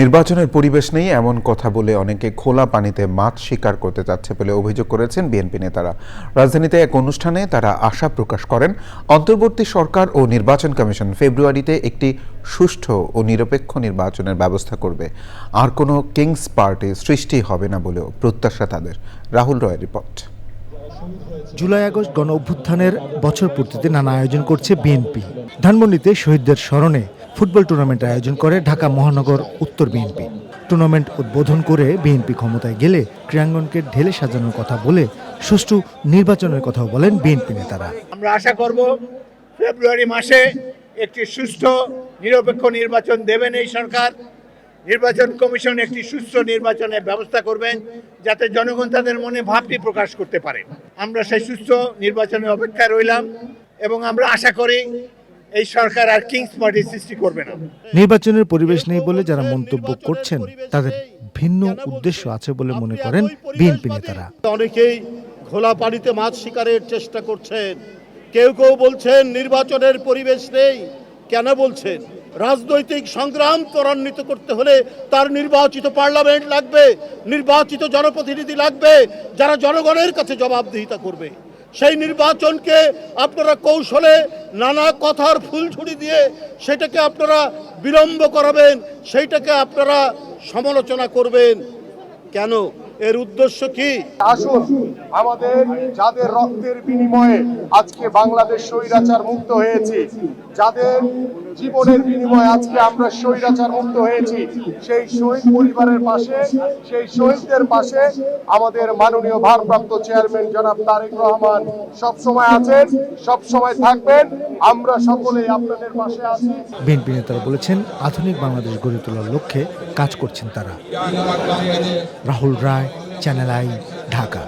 নির্বাচনের পরিবেশ নেই এমন কথা বলে অনেকে খোলা পানিতে মাছ শিকার করতে যাচ্ছে বলে অভিযোগ করেছেন বিএনপি নেতারা। রাজধানীতে এক অনুষ্ঠানে তারা আশা প্রকাশ করেন, অন্তর্বর্তী সরকার ও নির্বাচন কমিশন ফেব্রুয়ারিতে একটি সুষ্ঠু ও নিরপেক্ষ নির্বাচনের ব্যবস্থা করবে। আর কোনো কিংস পার্টি সৃষ্টি হবে না বলেও প্রত্যাশা তাদের। রাহুল রয়ের রিপোর্ট। জুলাই আগস্ট গণ অভ্যুত্থানের বছর পূর্তিতে নানা আয়োজন করছে বিএনপি। ধানমন্ডিতে শহীদদের স্মরণে ফুটবল টুর্নামেন্ট আয়োজন করে ঢাকা মহানগর উত্তর বিএনপি। টুর্নামেন্ট উদ্বোধন করে বিএনপি ক্ষমতায় গেলে ক্রীড়াঙ্গনকে ঢেলে সাজানোর কথা বলে সুষ্ঠু নির্বাচনের কথাও বলেন বিএনপি নেতারা। আমরা আশা করব ফেব্রুয়ারি মাসে একটি সুষ্ঠু নিরপেক্ষ নির্বাচন দেবেন এই সরকার। নির্বাচন কমিশন একটি সুষ্ঠু নির্বাচনের ব্যবস্থা করবেন যাতে জনগণ তাদের মনে ভাবটি প্রকাশ করতে পারে। আমরা সেই সুষ্ঠু নির্বাচনের অপেক্ষায় রইলাম এবং আমরা আশা করি এই সরকার আর কিংস পার্টি সৃষ্টি করবে না। নির্বাচনের পরিবেশ নেই বলে যারা মন্তব্য করছেন তাদের ভিন্ন উদ্দেশ্য আছে বলে মনে করেন বিএনপি নেতারা। অনেকেই ঘোলা পানিতে মাছ শিকারের চেষ্টা করছেন। কেউ কেউ বলছেন নির্বাচনের পরিবেশ নেই। কেন বলছেন? রাজনৈতিক সংগ্রাম ত্বরান্বিত করতে হলে তার নির্বাচিত পার্লামেন্ট লাগবে নির্বাচিত জনপ্রতিনিধি লাগবে যারা জনগণের কাছে জবাবদিহিতা করবে। সেই নির্বাচনকে আপনারা কৌশলে নানা কথার ফুলঝুড়ি দিয়ে সেটাকে আপনারা বিলম্ব করাবেন, সেইটাকে আপনারা সমালোচনা করবেন। কেন? এর উদ্দেশ্য কি? আসুন আমাদের যাদের রক্তের বিনিময়ে আজকে বাংলাদেশ স্বৈরাচার মুক্ত হয়েছে যাদের জীবনের বিনিময়ে আজকে আমরা স্বৈরাচার মুক্ত হয়েছি সেই শহীদ পরিবারের পাশে সেই শহীদদের পাশে আমাদের মাননীয় ভারপ্রাপ্ত চেয়ারম্যান জনাব তারেক রহমান সব সময় আছেন সব সময় থাকবেন। আমরা সকলেই আপনাদের পাশে আছি। বিএনপি নেতারা বলেছেন আধুনিক বাংলাদেশ গড়ে তোলার লক্ষ্যে কাজ করছেন তারা। Rahul Roy channel I Dhaka.